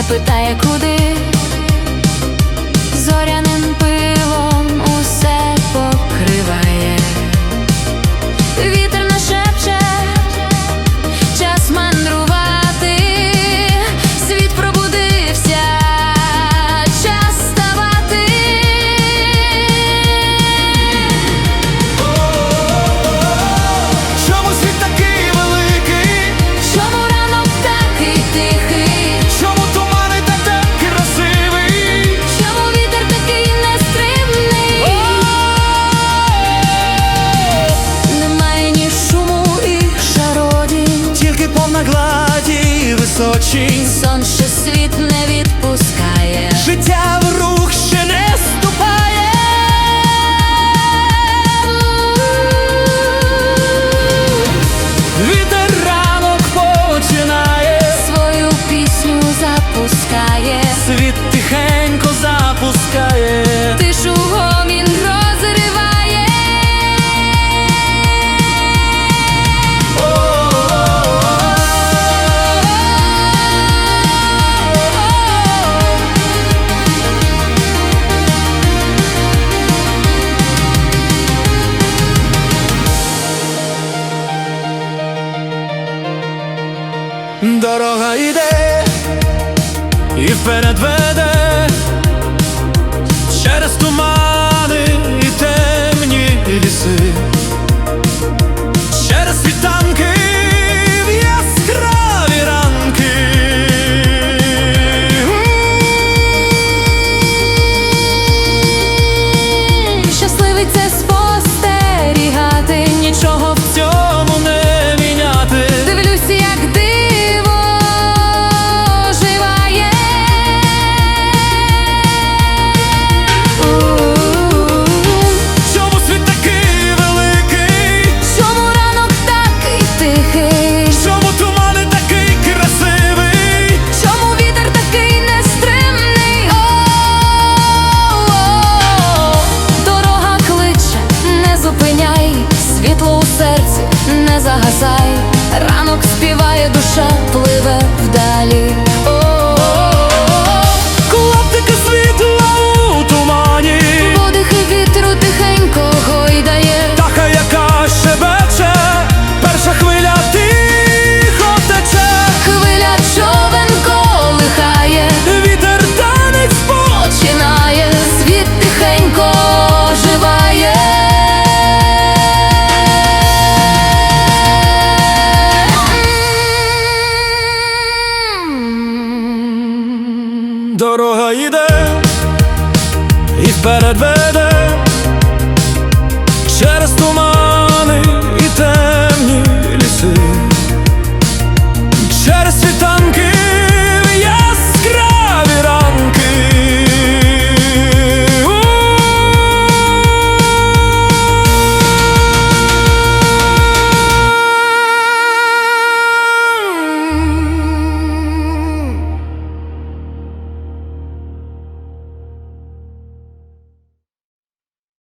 не питає куди зорянин пи. очі, сон, світ не відпускає життя. дорога йде і вперед веде через тумани і темні ліси, через світанки в яскраві ранки. Щасливий це спостерігати нічого. looks. дорога йде, і вперед веде через туман.